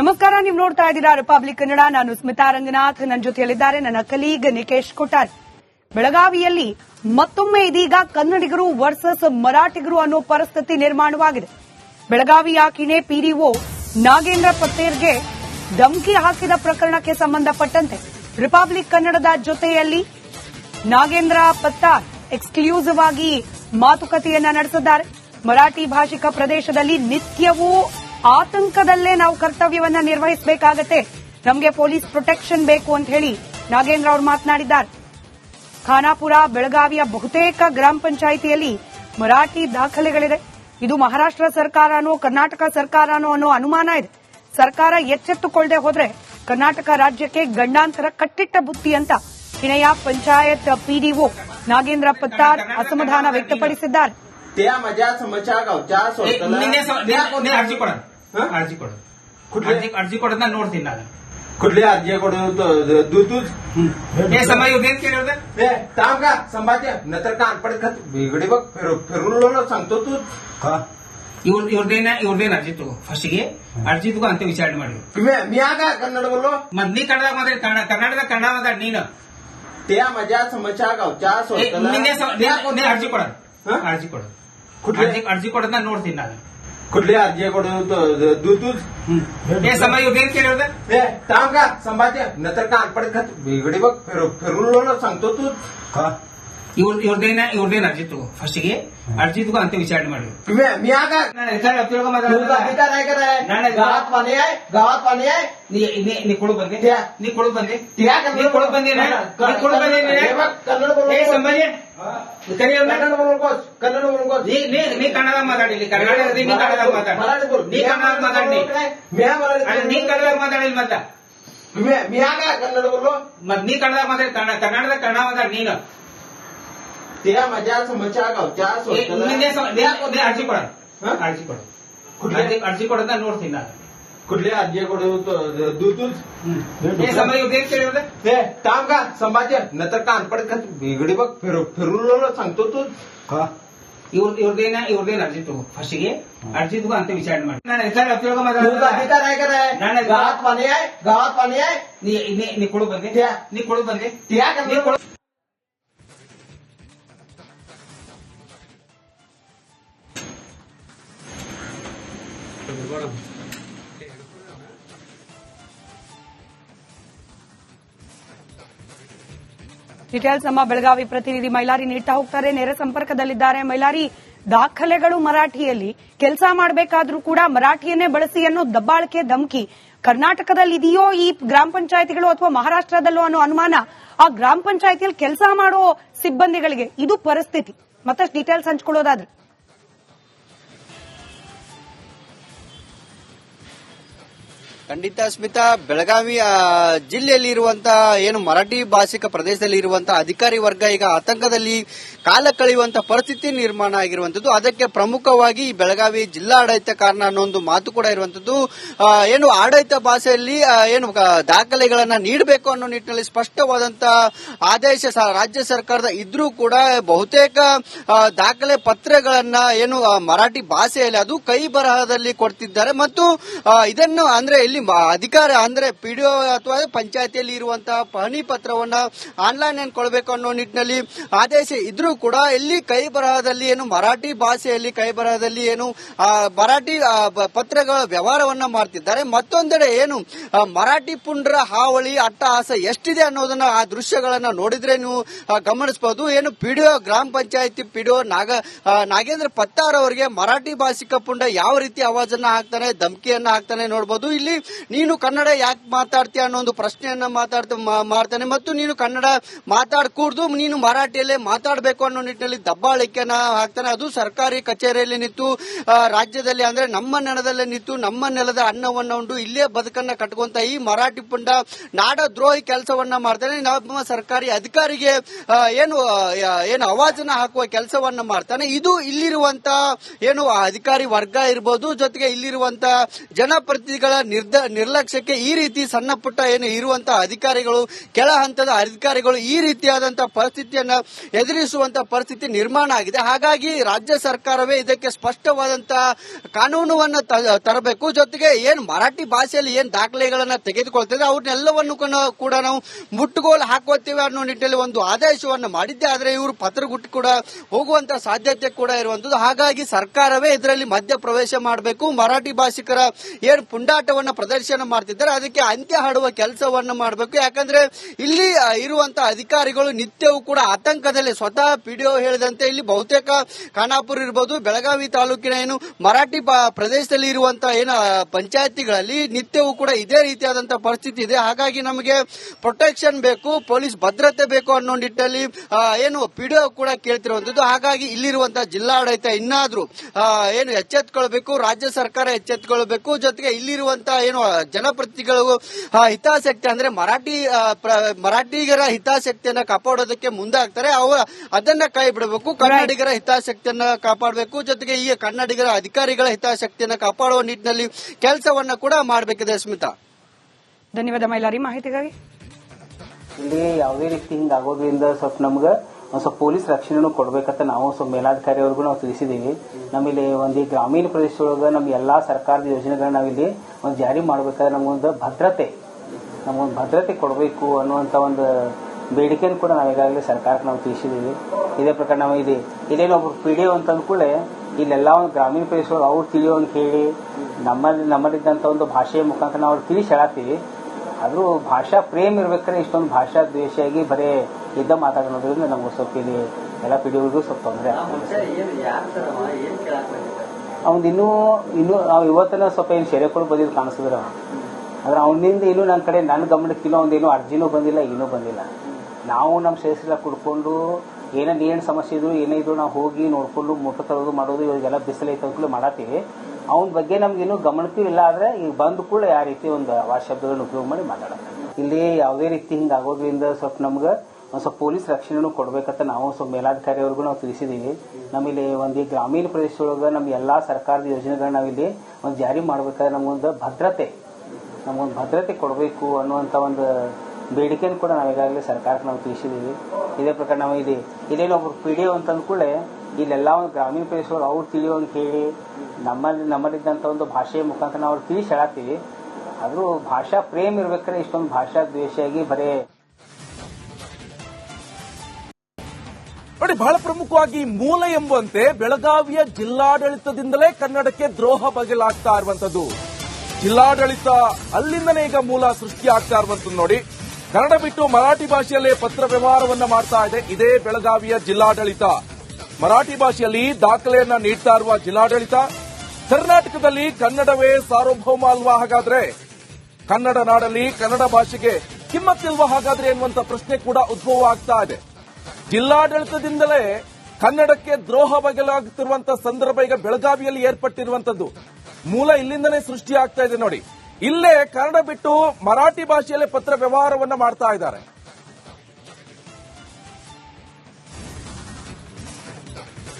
ನಮಸ್ಕಾರ, ನೀವು ನೋಡ್ತಾ ಇದ್ದೀರಾ ರಿಪಬ್ಲಿಕ್ ಕನ್ನಡ. ನಾನು ಸ್ಮಿತಾ ರಂಗನಾಥ್. ನನ್ನ ಜೊತೆಯಲ್ಲಿದ್ದಾರೆ ನನ್ನ ಕಲೀಗ್ ನಿಕೇಶ್ ಕೊಟ್ಟಾರ್ ಬೆಳಗಾವಿಯಲ್ಲಿ ಮತ್ತೊಮ್ಮೆ ಇದೀಗ ಕನ್ನಡಿಗರು ವರ್ಸಸ್ ಮರಾಠಿಗರು ಅನ್ನೋ ಪರಿಸ್ಥಿತಿ ನಿರ್ಮಾಣವಾಗಿದೆ. ಬೆಳಗಾವಿಯ ಕಿಣೆ ಪಿಡಿಒ ನಾಗೇಂದ್ರ ಪತ್ತೇರ್ಗೆ ಧಮಕಿ ಹಾಕಿದ ಪ್ರಕರಣಕ್ಕೆ ಸಂಬಂಧಪಟ್ಟಂತೆ ರಿಪಬ್ಲಿಕ್ ಕನ್ನಡದ ಜೊತೆಯಲ್ಲಿ ನಾಗೇಂದ್ರ ಪತ್ತಾರ್ ಎಕ್ಸ್ಕ್ಲೂಸಿವ್ ಆಗಿ ಮಾತುಕತೆಯನ್ನ ನಡೆಸಿದ್ದಾರೆ. ಮರಾಠಿ ಭಾಷಿಕ ಪ್ರದೇಶದಲ್ಲಿ ನಿತ್ಯವೂ ಆತಂಕದಲ್ಲೇ ನಾವು ಕರ್ತವ್ಯವನ್ನ ನಿರ್ವಹಿಸಬೇಕಾಗತ್ತೆ. ನಮಗೆ ಪೊಲೀಸ್ ಪ್ರೊಟೆಕ್ಷನ್ ಬೇಕು ಅಂತ ಹೇಳಿ ನಾಗೇಂದ್ರ ಅವರು ಮಾತನಾಡಿದ್ದಾರೆ. ಖಾನಾಪುರ ಬೆಳಗಾವಿಯ ಬಹುತೇಕ ಗ್ರಾಮ ಪಂಚಾಯಿತಿಯಲ್ಲಿ ಮರಾಠಿ ದಾಖಲೆಗಳಿದೆ. ಇದು ಮಹಾರಾಷ್ಟ್ರ ಸರ್ಕಾರನೋ ಕರ್ನಾಟಕ ಸರ್ಕಾರನೋ ಅನ್ನೋ ಅನುಮಾನ ಇದೆ. ಸರ್ಕಾರ ಎಚ್ಚೆತ್ತುಕೊಳ್ಳದೆ ಹೋದ್ರೆ ಕರ್ನಾಟಕ ರಾಜ್ಯಕ್ಕೆ ಗಂಡಾಂತರ ಕಟ್ಟಿಟ್ಟ ಬುತ್ತಿ ಅಂತ ಹಿಣೆಯ ಪಂಚಾಯತ್ ಪಿಡಿಒ ನಾಗೇಂದ್ರ ಪತ್ತಾರ್ ಅಸಮಾಧಾನ ವ್ಯಕ್ತಪಡಿಸಿದ್ದಾರೆ. त्या माझ्या समस्या गावच्या सोडताना ನಿನ್ನೆ ಸ- ನಿನ್ನೆ- ನಿನ್ನೆ ಅರ್ಜಿ ಕೊಡ ಹಾ? ಅರ್ಜಿ ಕೊಡು ಕುಡ್ಲೆ? ಅರ್ಜಿ ಅರ್ಜಿ ಕೊಡೋದನ್ನ ನೋಡ್ತೀನಿ ನಾನು कुठली अर्जी कडून दूध दूध ಏ ಸಮಯ ಇವ್ರದ್ದೇನ್ ಕೇಳಿದ್ರೆ ए थांब का संभाजी नंतर कान पडत खात बिगडी बघ फिरू फिरून सांगतो तू ಇವ್ರ ಇವ್ರದೇನ ಇವ್ರದೇನ್ ಅರ್ಜಿ ತಗೋ ಫಸ್ಟ್ಗೆ ಅರ್ಜಿ ತಗೋ ಅಂತ ವಿಚಾರಣೆ ಮಾಡಿ मी मी का कन्नड बोललो ಮತ್ ನೀ ಕನ್ನಡದಾಗ ಮಾತಾಡಿ ಕನ್ನಡ ಕರ್ನಾಟಕದ ಕನ್ನಡ ಮಾತಾಡಿ ನೀನು त्या माझ्या समस्या गावच्या ಏ, सोडताना ನಿನ್ನೆ ಸ- ನಿನ್ನೆ- ನಿನ್ನೆ ಅರ್ಜಿ ಕೊಡ ಹಾ? ಅರ್ಜಿ ಕೊಡು ಕುಡ್ಲೆ? ಅರ್ಜಿ ಅರ್ಜಿ ಕೊಡೋದನ್ನ ನೋಡ್ತೀನಿ ನಾನು कुठले आजीकडून दूध दूध? हे समाज उभे केले होते? थांब का संभाजी. नंतर का अनपड खात बिगडी बघ फिरून ना सांगतो तू का? ಇವ್ರ ಇವ್ರದೇನ ಇವ್ರದೇನ್ ಅರ್ಜಿ ತಗೋ ಫಸ್ಟ್ಗೆ ಅರ್ಜಿ ತಗೋ ಅಂತ ವಿಚಾರಣೆ ಮಾಡಿ मी मी का ನಾನು ಹೆಸರು ತಿಳ್ಕೊ तुझा ಮಾತಾಡ अधिकार आहे का नाही नाही. गावात पाणी आहे गावात पाणी आहे ನೀ ನೀ- ನೀ ಕೊಡು ಬಂದೆ त्या- ನೀ ಕೊಡು ಬಂದೆ त्या ನೀ ಕೊಡು ಬಂದಿ ನೀ ಕೊಡು ಬಂದಿ हे बघ, कन्नड बोलू ಏ नकोस. ಸಂಭಾಜಿ ಕರಿ ಅವ್ನ. ಕನ್ನಡ बोलू नकोस कन्नड बोलू नकोस ನೀ ನೀ ನೀ ಕನ್ನಡ ಮಾತಾಡಿ ಇಲ್ಲಿ ಕರ್ನಾಟಕದಲ್ಲಿ ನೀ ಕನ್ನಡ ಮಾತಾಡ मराठी बोल ನೀ ಕನ್ನಡ ಮಾತಾಡಿ मी हा मराठी ಅಲ್ಲ, ನೀ ಕನ್ನಡ ಮಾತಾಡಿಲ್ಲ ಮತ್ತ मी- मी हा का कन्नड बोललो ಮತ್ ನೀ ಕನ್ನಡ ಮಾತಾಡಿ ಕನ್ನಡ ಕನ್ನಡದ ಕನ್ನಡ ಮಾತಾಡಿ ನೀನು त्या माझ्या समस्या गावच्या ಏ, सोडताना- ನಿನ್ನೆ ಸ- ನಿನ್ನೆ- ನಿನ್ನೆ ಅರ್ಜಿ ಕೊಡ ಹಾ? ಅರ್ಜಿ ಕೊಡು ಕುಡ್ಲೆ? ಅರ್ಜಿ ಅರ್ಜಿ ಕೊಡೋದನ್ನ ನೋಡ್ತೀನಿ ನಾನು कुठली अर्जी कडून दूध दूध ಏ ಸಮಯ ಇವ್ರದ್ದೇನ್ ಕೇಳಿದ್ರೆ ए थांब का संभाजी नंतर कान पडत खात बिगडी बघ फिरू फिरून सांगतो तू ಇವ್ರ ಇವ್ರದೇನ ಇವ್ರದೇನ್ ಅರ್ಜಿ ತಗೋ ಫಸ್ಟ್ಗೆ ಅರ್ಜಿ ತಗೋ ಅಂತ ವಿಚಾರಣೆ ಮಾಡಿ ನಾನು ಹೆಸರು ತಿಳ್ಕೊ तुझा ಮಾತಾಡ अधिकार आहे का नाही नाही. गावात पाणी आहे गावात पाणी आहे ನೀ ನೀ ನೀ ಕೊಡು ಬಂದೆ त्या- ನೀ ಕೊಡು ಬಂದೆ त्या ನೀ कन्नड ಕೊಡು ಡೀಟೇಲ್ಸ್ ನಮ್ಮ ಬೆಳಗಾವಿ ಪ್ರತಿನಿಧಿ ಮೈಲಾರಿ ನೀಡ್ತಾ ಹೋಗ್ತಾರೆ. ನೇರ ಸಂಪರ್ಕದಲ್ಲಿದ್ದಾರೆ. ಮೈಲಾರಿ, ದಾಖಲೆಗಳು ಮರಾಠಿಯಲ್ಲಿ. ಕೆಲಸ ಮಾಡಬೇಕಾದ್ರೂ ಕೂಡ ಮರಾಠಿಯನ್ನೇ ಬಳಸಿ ಅನ್ನೋ ದಬ್ಬಾಳಿಕೆ, ಧಮಕಿ. ಕರ್ನಾಟಕದಲ್ಲಿ ಇದೆಯೋ ಈ ಗ್ರಾಮ ಪಂಚಾಯತಿಗಳು ಅಥವಾ ಮಹಾರಾಷ್ಟ್ರದಲ್ಲೋ ಅನ್ನೋ ಅನುಮಾನ? ಆ ಗ್ರಾಮ ಪಂಚಾಯತಿಯಲ್ಲಿ ಕೆಲಸ ಮಾಡೋ ಸಿಬ್ಬಂದಿಗಳಿಗೆ ಇದು ಪರಿಸ್ಥಿತಿ. ಮತ್ತಷ್ಟು ಡೀಟೇಲ್ಸ್ ಹಂಚ್ಕೊಳ್ಳೋದಾದ್ರೆ. ಖಂಡಿತ ಸ್ಮಿತಾ, ಬೆಳಗಾವಿ ಜಿಲ್ಲೆಯಲ್ಲಿ ಇರುವಂತಹ ಏನು ಮರಾಠಿ ಭಾಷಿಕ ಪ್ರದೇಶದಲ್ಲಿ ಇರುವಂತಹ ಅಧಿಕಾರಿ ವರ್ಗ, ಈಗ ಆತಂಕದಲ್ಲಿ ಕಾಲ ಕಳೆಯುವಂತಹ ಪರಿಸ್ಥಿತಿ ನಿರ್ಮಾಣ ಆಗಿರುವಂತದ್ದು ಅದಕ್ಕೆ ಪ್ರಮುಖವಾಗಿ ಬೆಳಗಾವಿ ಜಿಲ್ಲಾ ಆಡಳಿತ ಕಾರಣ ಅನ್ನೋ ಒಂದು ಮಾತು ಕೂಡ ಇರುವಂತದ್ದು ಏನು ಆಡಳಿತ ಭಾಷೆಯಲ್ಲಿ ಏನು ದಾಖಲೆಗಳನ್ನ ನೀಡಬೇಕು ಅನ್ನೋ ನಿಟ್ಟಿನಲ್ಲಿ ಸ್ಪಷ್ಟವಾದಂತಹ ಆದೇಶ ರಾಜ್ಯ ಸರ್ಕಾರದ ಇದ್ರೂ ಕೂಡ ಬಹುತೇಕ ದಾಖಲೆ ಪತ್ರಗಳನ್ನ ಏನು ಮರಾಠಿ ಭಾಷೆಯಲ್ಲಿ ಅದು ಕೈ ಬರಹದಲ್ಲಿ ಕೊಡ್ತಿದ್ದಾರೆ. ಮತ್ತು ಇದನ್ನು ಅಂದ್ರೆ ಇಲ್ಲಿ ಅಧಿಕಾರ ಅಂದ್ರೆ ಒ ಅಥವಾ ಪಂಚಾಯತಿಯಲ್ಲಿ ಇರುವಂತಹ ಪಹಣಿ ಪತ್ರವನ್ನ ಆನ್ಲೈನ್ ಏನು ಕೊಡಬೇಕು ಅನ್ನೋ ನಿಟ್ಟಿನಲ್ಲಿ ಆದೇಶ ಇದ್ರೂ ಕೂಡ ಇಲ್ಲಿ ಕೈ ಬರಹದಲ್ಲಿ ಏನು ಮರಾಠಿ ಭಾಷೆಯಲ್ಲಿ ಕೈ ಬರಹದಲ್ಲಿ ಏನು ಮರಾಠಿ ಪತ್ರಗಳ ವ್ಯವಹಾರವನ್ನ ಮಾಡ್ತಿದ್ದಾರೆ. ಮತ್ತೊಂದೆಡೆ ಏನು ಮರಾಠಿ ಪುಂಡ್ರ ಹಾವಳಿ, ಅಟ್ಟಹಾಸ ಎಷ್ಟಿದೆ ಅನ್ನೋದನ್ನ ಆ ದೃಶ್ಯಗಳನ್ನ ನೋಡಿದ್ರೆ ನೀವು ಗಮನಿಸಬಹುದು ಏನು ಪಿಡಿಒ ಗ್ರಾಮ ಪಂಚಾಯತಿ ಪಿಡಿಒ ನಾಗ ನಾಗೇಂದ್ರ ಪತ್ತಾರ್ ಅವರಿಗೆ ಮರಾಠಿ ಭಾಷಿಕ ಪುಂಡ ಯಾವ ರೀತಿ ಆವಾಜನ್ನ ಹಾಕ್ತಾನೆ, ಧಮಕಿಯನ್ನ ಹಾಕ್ತಾನೆ ನೋಡಬಹುದು ಇಲ್ಲಿ ನೀನು ಕನ್ನಡ ಯಾಕೆ ಮಾತಾಡ್ತೀಯ ಅನ್ನೋ ಒಂದು ಪ್ರಶ್ನೆಯನ್ನ ಮಾತಾಡ್ತಾ ಮಾಡ್ತಾನೆ. ಮತ್ತು ನೀನು ಕನ್ನಡ ಮಾತಾಡ್ಕೂಡ್ದು ನೀನು ಮರಾಠಿಯಲ್ಲೇ ಮಾತಾಡಬೇಕು ಅನ್ನೋ ನಿಟ್ಟಿನಲ್ಲಿ ದಬ್ಬಾಳಿಕೆನ ಹಾಕ್ತಾನೆ. ಅದು ಸರ್ಕಾರಿ ಕಚೇರಿಯಲ್ಲಿ ನಿಂತು ರಾಜ್ಯದಲ್ಲಿ ಅಂದ್ರೆ ನಮ್ಮ ನೆಲದಲ್ಲೇ ನಿಂತು, ನಮ್ಮ ನೆಲದ ಅನ್ನವನ್ನ ಉಂಡು ಇಲ್ಲೇ ಬದುಕನ್ನ ಕಟ್ಕೊಂತ ಈ ಮರಾಠಿ ಪುಂಡ ನಾಡ ದ್ರೋಹಿ ಕೆಲಸವನ್ನ ಮಾಡ್ತಾನೆ. ನಮ್ಮ ಸರ್ಕಾರಿ ಅಧಿಕಾರಿಗೆ ಏನು ಏನು ಅವಾಜನ ಹಾಕುವ ಕೆಲಸವನ್ನ ಮಾಡ್ತಾನೆ. ಇದು ಇಲ್ಲಿರುವಂತ, ಏನು ಅಧಿಕಾರಿ ವರ್ಗ ಇರ್ಬೋದು, ಜೊತೆಗೆ ಇಲ್ಲಿರುವಂತ ಜನಪ್ರತಿನಿಧಿಗಳ ನಿರ್ ನಿರ್ಲಕ್ಷ್ಯಕ್ಕೆ ಈ ರೀತಿ ಸಣ್ಣ ಪುಟ್ಟ ಏನು ಇರುವಂತಹ ಅಧಿಕಾರಿಗಳು, ಕೆಳ ಹಂತದ ಅಧಿಕಾರಿಗಳು ಈ ರೀತಿಯಾದಂತಹ ಪರಿಸ್ಥಿತಿಯನ್ನ ಎದುರಿಸುವಂತಹ ಪರಿಸ್ಥಿತಿ ನಿರ್ಮಾಣ ಆಗಿದೆ. ಹಾಗಾಗಿ ರಾಜ್ಯ ಸರ್ಕಾರವೇ ಇದಕ್ಕೆ ಸ್ಪಷ್ಟವಾದಂತ ಕಾನೂನುವನ್ನ ತರಬೇಕು. ಜೊತೆಗೆ ಏನ್ ಮರಾಠಿ ಭಾಷೆಯಲ್ಲಿ ಏನ್ ದಾಖಲೆಗಳನ್ನ ತೆಗೆದುಕೊಳ್ತೇವೆ ಅವ್ರನ್ನೆಲ್ಲವನ್ನು ಕೂಡ- ಕೂಡ ನಾವು ಮುಟ್ಟುಗೋಲು ಹಾಕೋತೀವಿ ಅನ್ನೋ ನಿಟ್ಟಿನಲ್ಲಿ ಒಂದು ಆದೇಶವನ್ನು ಮಾಡಿದ್ದೆ. ಆದ್ರೆ ಇವರು ಪತ್ರಗುಟ್ಟು ಕೂಡ ಹೋಗುವಂತ ಸಾಧ್ಯತೆ ಕೂಡ ಇರುವಂತದ್ದು. ಹಾಗಾಗಿ ಸರ್ಕಾರವೇ ಇದರಲ್ಲಿ ಮಧ್ಯ ಪ್ರವೇಶ ಮಾಡಬೇಕು. ಮರಾಠಿ ಭಾಷಿಕರ ಏನು ಪುಂಡಾಟವನ್ನ ಪ್ರದರ್ಶನ ಮಾಡ್ತಿದ್ದಾರೆ. ಅದಕ್ಕೆ ಅಂತ್ಯ ಹಾಡುವ ಕೆಲಸವನ್ನು ಮಾಡಬೇಕು. ಯಾಕಂದ್ರೆ ಇಲ್ಲಿ ಇರುವಂತಹ ಇರುವಂತ ಅಧಿಕಾರಿಗಳು ನಿತ್ಯವೂ ಕೂಡ ಆತಂಕದಲ್ಲಿ ಸ್ವತಃ ಪಿಡಿಒ ಹೇಳಿದಂತೆ ಇಲ್ಲಿ ಬಹುತೇಕ ಖಾನಾಪುರ ಇರಬಹುದು ಬೆಳಗಾವಿ ತಾಲೂಕಿನ ಏನು ಮರಾಠಿ ಪ್ರದೇಶದಲ್ಲಿ ಇರುವಂತಹ ಏನು ಪಂಚಾಯತಿಗಳಲ್ಲಿ ನಿತ್ಯವೂ ಕೂಡ ಇದೇ ರೀತಿಯಾದಂತಹ ಪರಿಸ್ಥಿತಿ ಇದೆ. ಹಾಗಾಗಿ ನಮಗೆ ಪ್ರೊಟೆಕ್ಷನ್ ಬೇಕು, ಪೊಲೀಸ್ ಭದ್ರತೆ ಬೇಕು ಅನ್ನೋ ನಿಟ್ಟಲ್ಲಿ ಏನು ಪಿಡಿಒ ಕೂಡ ಕೇಳ್ತಿರುವಂತದ್ದು. ಹಾಗಾಗಿ ಇಲ್ಲಿರುವಂತಹ ಜಿಲ್ಲಾಡಳಿತ ಇನ್ನಾದ್ರೂ ಏನು ಎಚ್ಚೆತ್ಕೊಳ್ಬೇಕು, ರಾಜ್ಯ ಸರ್ಕಾರ ಎಚ್ಚೆತ್ಕೊಳ್ಬೇಕು. ಜೊತೆಗೆ ಇಲ್ಲಿರುವಂತಹ ಏನು ಜನಪ್ರತಿನಿಧಿಗಳು ಹಿತಾಸಕ್ತಿ ಅಂದ್ರೆ ಮರಾಠಿ ಮರಾಠಿಗರ ಹಿತಾಸಕ್ತಿಯನ್ನ ಕಾಪಾಡೋದಕ್ಕೆ ಮುಂದಾಗ್ತಾರೆ. ಅವ ಅದನ್ನ ಕೈ ಬಿಡಬೇಕು. ಕನ್ನಡಿಗರ ಹಿತಾಸಕ್ತಿಯನ್ನ ಕಾಪಾಡಬೇಕು. ಜೊತೆಗೆ ಈ ಕನ್ನಡಿಗರ ಅಧಿಕಾರಿಗಳ ಹಿತಾಸಕ್ತಿಯನ್ನ ಕಾಪಾಡುವ ನಿಟ್ಟಿನಲ್ಲಿ ಕೆಲಸವನ್ನ ಕೂಡ ಮಾಡಬೇಕಿದೆ ಸ್ಮಿತಾ. ಧನ್ಯವಾದ ಮೈಲಾರಿ. ಮಾಹಿತಿಗಾಗಿ. ಇಲ್ಲಿ ಯಾವುದೇ ರೀತಿ ಹಿಂಗೆ ಆಗೋದ್ರಿಂದ ಸ್ವಲ್ಪ ನಮ್ಗೆ. ಒಂದು ಸ್ವಲ್ಪ ಪೊಲೀಸ್ ರಕ್ಷಣೆನೂ ಕೊಡ್ಬೇಕಂತ ನಾವು ಸ್ವಲ್ಪ ಮೇಲಾಧಿಕಾರಿಯವ್ರಿಗೂ ನಾವು ತಿಳಿಸಿದ್ದೀವಿ ನಮ್ಮಲ್ಲಿ ಒಂದು ಈ ಗ್ರಾಮೀಣ ಪ್ರದೇಶದೊಳಗೆ ನಮ್ಮ ಎಲ್ಲಾ ಸರ್ಕಾರದ ಯೋಜನೆಗಳನ್ನ ನಾವಿಲ್ಲಿ ಒಂದು ಜಾರಿ ಮಾಡ್ಬೇಕಾದ್ರೆ ನಮಗೊಂದು ಭದ್ರತೆ ನಮಗೊಂದು ಭದ್ರತೆ ಕೊಡಬೇಕು ಅನ್ನುವಂಥ ಒಂದು ಬೇಡಿಕೆಯನ್ನು ಕೂಡ ನಾವು ಈಗಾಗಲೇ ಸರ್ಕಾರಕ್ಕೆ ನಾವು ತಿಳಿಸಿದ್ದೀವಿ ಇದೇ ಪ್ರಕಾರ ನಾವು ಇಲ್ಲಿ ಇದೇನೋ ಒಬ್ರು ಪಿ ಡಿ ಅಂತ ಅಂದ್ಕೂಡಲೇ ಇಲ್ಲೆಲ್ಲ ಒಂದು ಗ್ರಾಮೀಣ ಪ್ರದೇಶದೊಳಗೆ ಅವ್ರು ಅಂತ ಹೇಳಿ ನಮ್ಮಲ್ಲಿ ನಮ್ಮಲ್ಲಿದ್ದಂಥ ಒಂದು ಭಾಷೆಯ ಮುಖಾಂತರ ನಾವು ಅವ್ರು ತಿಳಿಸಿ ಹೇಳತ್ತೀವಿ. ಆದ್ರೂ ಭಾಷಾ ಪ್ರೇಮ್ ಇರ್ಬೇಕಾದ್ರೆ ಇಷ್ಟೊಂದು ಭಾಷಾ ದ್ವೇಷಿಯಾಗಿ ಬರೇ ಇದ್ದ ಮಾತಾಡೋದ್ರಿಂದ ನಮ್ಗೆ ಸ್ವಲ್ಪ ಇಲ್ಲಿ ಎಲ್ಲ ಪಿಡಿಯೋರಿಗೂ ಸ್ವಲ್ಪ ತೊಂದರೆ ಅವ್ನು ಇನ್ನೂ ಇನ್ನೂ ನಾವು ಇವತ್ತಿನ ಸ್ವಲ್ಪ ಏನು ಸೆರೆಕೊಳು ಬಂದಿದ್ದು ಕಾಣಿಸಿದ್ರ ಆದ್ರೆ ಅವನಿಂದ ಇನ್ನೂ ನನ್ನ ಕಡೆ ನನ್ನ ಗಮನಕ್ಕೆ ಇನ್ನೂ ಒಂದೇನು ಅರ್ಜಿನೂ ಬಂದಿಲ್ಲ ಏನೂ ಬಂದಿಲ್ಲ. ನಾವು ನಮ್ಮ ಶ್ರೇಷ್ಠ ಕುಡ್ಕೊಂಡು ಏನೇನು ಏನು ಸಮಸ್ಯೆ ಇದ್ರು ಏನೇ ಇದ್ರು ನಾವು ಹೋಗಿ ನೋಡ್ಕೊಂಡು ಮುಟ್ಟ ತರೋದು ಮಾಡೋದು ಇವಾಗೆಲ್ಲ ಬಿಸಿಲೈತೆ ಅಂತಲೂ ಮಾಡತ್ತೀವಿ. ಅವನ ಬಗ್ಗೆ ನಮ್ಗೆ ಏನು ಗಮನಕ್ಕೂ ಇಲ್ಲ, ಆದ್ರೆ ಈಗ ಬಂದ ಕೂಡ ಯಾವ ರೀತಿ ಒಂದು ಆ ಶಬ್ದಗಳನ್ನ ಉಪಯೋಗ ಮಾಡಿ ಮಾತಾಡೋದು. ಇಲ್ಲಿ ಯಾವುದೇ ರೀತಿ ಹಿಂಗಾಗೋದ್ರಿಂದ ಸ್ವಲ್ಪ ನಮ್ಗೆ ಒಂದು ಸ್ವಲ್ಪ ಪೊಲೀಸ್ ರಕ್ಷಣೆನೂ ಕೊಡ್ಬೇಕಂತ ನಾವು ಸ್ವಲ್ಪ ಮೇಲಾಧಿಕಾರಿಯವ್ರಿಗೂ ನಾವು ತಿಳಿಸಿದ್ದೀವಿ ನಮ್ಮಲ್ಲಿ ಒಂದು ಈ ಗ್ರಾಮೀಣ ಪ್ರದೇಶದೊಳಗೆ ನಮ್ಮ ಎಲ್ಲಾ ಸರ್ಕಾರದ ಯೋಜನೆಗಳನ್ನ ನಾವಿಲ್ಲಿ ಒಂದು ಜಾರಿ ಮಾಡ್ಬೇಕಾದ್ರೆ ನಮಗೊಂದು ಭದ್ರತೆ ನಮಗೊಂದು ಭದ್ರತೆ ಕೊಡಬೇಕು ಅನ್ನುವಂಥ ಒಂದು ಬೇಡಿಕೆಯನ್ನು ಕೂಡ ನಾವು ಈಗಾಗಲೇ ಸರ್ಕಾರಕ್ಕೆ ನಾವು ತಿಳಿಸಿದ್ದೀವಿ ಇದೇ ಪ್ರಕಾರ ನಾವು ಇಲ್ಲಿ, ಇಲ್ಲೇನೋ ಒಬ್ರು ಪಿ ಡಿ ಅಂತ ಅಂದ್ಕೂಡಲೇ ಇಲ್ಲೆಲ್ಲ ಒಂದು ಗ್ರಾಮೀಣ ಪ್ರದೇಶದವ್ರು ಅವ್ರು ಅಂತ ಹೇಳಿ ನಮ್ಮಲ್ಲಿ ನಮ್ಮಲ್ಲಿದ್ದಂಥ ಒಂದು ಭಾಷೆಯ ಮುಖಾಂತರ ನಾವು ಅವ್ರು ತಿಳಿಸಿ ಹೇಳತ್ತೀವಿ. ಆದ್ರೂ ಭಾಷಾ ಪ್ರೇಮ್ ಇರ್ಬೇಕಾದ್ರೆ ಇಷ್ಟೊಂದು ಭಾಷಾ ದ್ವೇಷಿಯಾಗಿ ಬರೇ ನೋಡಿ, ಬಹಳ ಪ್ರಮುಖವಾಗಿ ಮೂಲ ಎಂಬಂತೆ ಬೆಳಗಾವಿಯ ಜಿಲ್ಲಾಡಳಿತದಿಂದಲೇ ಕನ್ನಡಕ್ಕೆ ದ್ರೋಹ ಬಗೆಲಾಗ್ತಾ ಇರುವಂತದ್ದು ಜಿಲ್ಲಾಡಳಿತ ಅಲ್ಲಿಂದನೇ ಈಗ ಮೂಲ ಸೃಷ್ಟಿ ಆಗ್ತಾ ಇರುವಂತದ್ದು ನೋಡಿ. ಕನ್ನಡ ಬಿಟ್ಟು ಮರಾಠಿ ಭಾಷೆಯಲ್ಲೇ ಪತ್ರ ವ್ಯವಹಾರವನ್ನ ಮಾಡ್ತಾ ಇದೆ. ಇದೇ ಬೆಳಗಾವಿಯ ಜಿಲ್ಲಾಡಳಿತ. ಮರಾಠಿ ಭಾಷೆಯಲ್ಲಿ ದಾಖಲೆಯನ್ನ ನೀಡ್ತಾ ಇರುವ ಜಿಲ್ಲಾಡಳಿತ, ಕರ್ನಾಟಕದಲ್ಲಿ ಕನ್ನಡವೇ ಸಾರ್ವಭೌಮ ಅಲ್ವಾ ಹಾಗಾದ್ರೆ? ಕನ್ನಡ ನಾಡಲ್ಲಿ ಕನ್ನಡ ಭಾಷೆಗೆ ಕಿಮ್ಮತ್ತಿಲ್ವಾ ಹಾಗಾದ್ರೆ ಎನ್ನುವಂತ ಪ್ರಶ್ನೆ ಕೂಡ ಉದ್ಭವ ಆಗ್ತಾ ಇದೆ. ಜಿಲ್ಲಾಡಳಿತದಿಂದಲೇ ಕನ್ನಡಕ್ಕೆ ದ್ರೋಹ ಬಗೆಲಾಗುತ್ತಿರುವಂತಹ ಸಂದರ್ಭ ಈಗ ಬೆಳಗಾವಿಯಲ್ಲಿ ಏರ್ಪಟ್ಟಿರುವಂತದ್ದು ಮೂಲ ಇಲ್ಲಿಂದಲೇ ಸೃಷ್ಟಿಯಾಗ್ತಾ ಇದೆ ನೋಡಿ. ಇಲ್ಲೇ ಕನ್ನಡ ಬಿಟ್ಟು ಮರಾಠಿ ಭಾಷೆಯಲ್ಲೇ ಪತ್ರ ವ್ಯವಹಾರವನ್ನ ಮಾಡ್ತಾ ಇದ್ದಾರೆ.